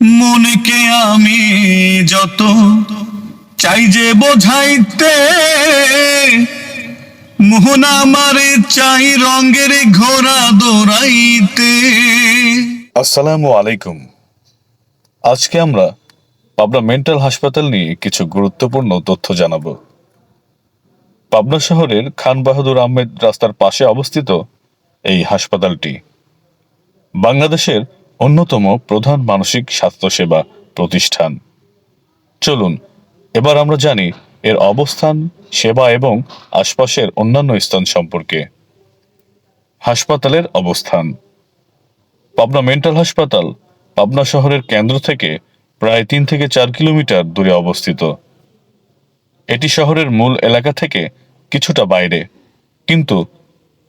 মনকে আমি যত চাই যে বোঝাইতে, মোহন আমারে চাই রঙের ঘোড়া দৌড়াইতে। আসসালামু আলাইকুম। আজকে আমরা পাবনা মেন্টাল হাসপাতাল নিয়ে কিছু গুরুত্বপূর্ণ তথ্য জানাব। পাবনা শহরের খান বাহাদুর আহমেদ রাস্তার পাশে অবস্থিত এই হাসপাতালটি। বাংলাদেশের অন্যতম প্রধান মানসিক স্বাস্থ্যসেবা প্রতিষ্ঠান। চলুন, এবার আমরা জানি এর অবস্থান, সেবা এবং আশপাশের অন্যান্য স্থান সম্পর্কে। হাসপাতালের অবস্থান। পাবনা মেন্টাল হাসপাতাল, পাবনা শহরের কেন্দ্র থেকে প্রায় তিন থেকে চার কিলোমিটার দূরে অবস্থিত। এটি শহরের মূল এলাকা থেকে কিছুটা বাইরে, কিন্তু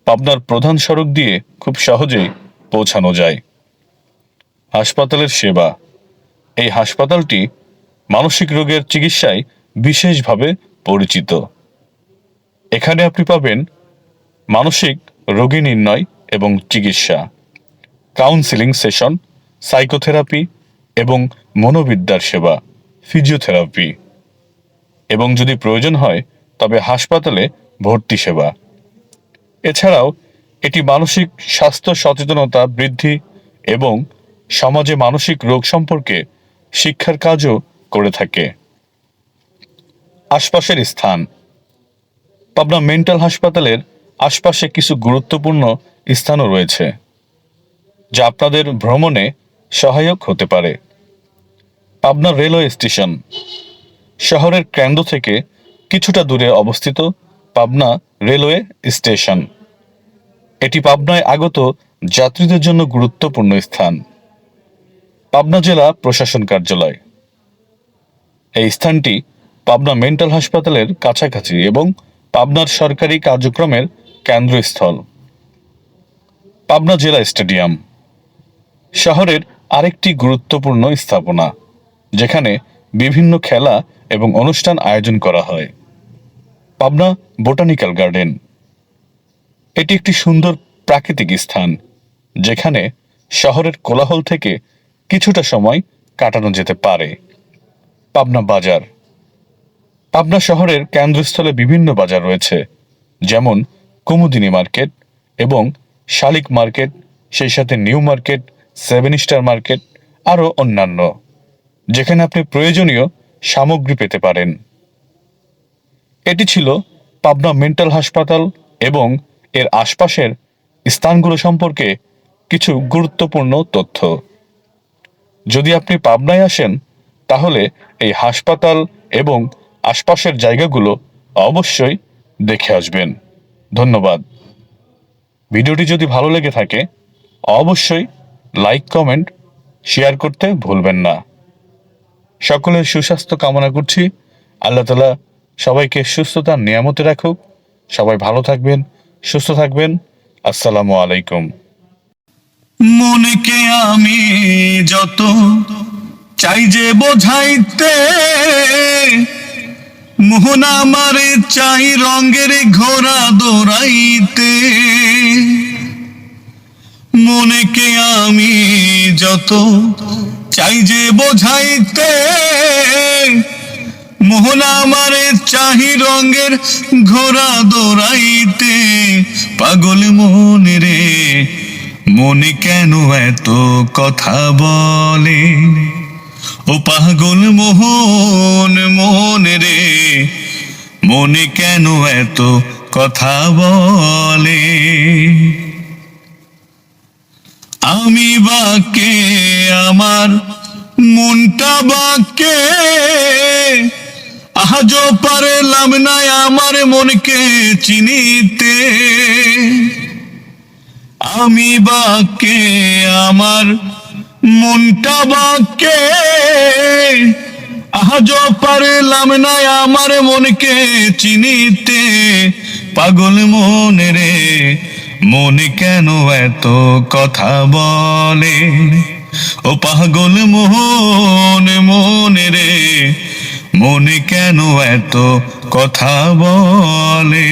পাবনার প্রধান সড়ক দিয়ে খুব সহজেই পৌঁছানো যায়। হাসপাতালের সেবা। এই হাসপাতালটি মানসিক রোগের চিকিৎসায় বিশেষভাবে পরিচিত। এখানে আপনি পাবেন মানসিক রোগী নির্ণয় এবং চিকিৎসা কাউন্সিলিং সেশন সাইকোথেরাপি এবং মনোবিদ্যার সেবা ফিজিওথেরাপি এবং যদি প্রয়োজন হয়, তবে হাসপাতালে ভর্তি সেবা। এছাড়াও এটি মানসিক স্বাস্থ্য সচেতনতা বৃদ্ধি এবং সমাজে মানসিক রোগ সম্পর্কে শিক্ষার কাজও করে থাকে। আশপাশের স্থান। পাবনা মেন্টাল হাসপাতালের আশপাশে কিছু গুরুত্বপূর্ণ স্থানও রয়েছে, যা আপনাদের ভ্রমণে সহায়ক হতে পারে। Pabna railway station. শহরের কেন্দ্র থেকে কিছুটা দূরে অবস্থিত পাবনা রেলওয়ে স্টেশন। এটি পাবনায় আগত যাত্রীদের জন্য গুরুত্বপূর্ণ স্থান। পাবনা জেলা প্রশাসন কার্যালয়। এই স্থানটি পাবনা মেন্টাল হাসপাতালের কাছাকাছি এবং পাবনার সরকারি কার্যক্রমের কেন্দ্রস্থল। পাবনা জেলা স্টেডিয়াম শহরের আরেকটি গুরুত্বপূর্ণ স্থাপনা, যেখানে বিভিন্ন খেলা এবং অনুষ্ঠান আয়োজন করা হয়। Pabna botanical garden. এটি একটি সুন্দর প্রাকৃতিক স্থান, যেখানে শহরের কোলাহল থেকে কিছুটা সময় কাটানো যেতে পারে। পাবনা বাজার। পাবনা শহরের কেন্দ্রস্থলে বিভিন্ন বাজার রয়েছে, যেমন কুমুদিনী মার্কেট এবং শালিক মার্কেট, সেই সাথে new market, seven star market, আরও অন্যান্য, যেখানে আপনি প্রয়োজনীয় সামগ্রী পেতে পারেন। এটি ছিল পাবনা মেন্টাল হাসপাতাল এবং এর আশপাশের স্থানগুলো সম্পর্কে কিছু গুরুত্বপূর্ণ তথ্য। যদি আপনি পাবনায় আসেন, তাহলে এই হাসপাতাল এবং আশপাশের জায়গাগুলো অবশ্যই দেখে আসবেন। ধন্যবাদ। ভিডিওটি যদি ভালো লেগে থাকে, অবশ্যই লাইক, কমেন্ট, শেয়ার করতে ভুলবেন না। সকলের সুস্বাস্থ্য কামনা করছি। আল্লাহ তালা সবাইকে সুস্থতার নিয়ামতে রাখুক। সবাই ভালো থাকবেন, সুস্থ থাকবেন। আসসালামু আলাইকুম। মনকে আমি যত চাই যে বোঝাইতে, মোহন আমারে চাই রঙের ঘোড়া দৌড়াইতে। মনকে আমি যত চাই যে বোঝাইতে, মোহন আমারে চাহি রঙের ঘোড়া দৌড়াইতে। পাগল মনে রে মনে কেন এত কথা বলে? ও পাগল মোহন, মনে রে, মনে কেন এত কথা বলে? আমি বাকে, আমার মনটা বাকে, আজও পারলাম না আমার মনকে চিনিতে। আমি বাকে, আমার মনটা বাকে। আজও পারলাম না আমার মনকে চিনিতে। পাগল মনে রে, মনে কেন এত কথা বলে? ও পাগল মোহন মনে রে, মনে কেন এত কথা বলে?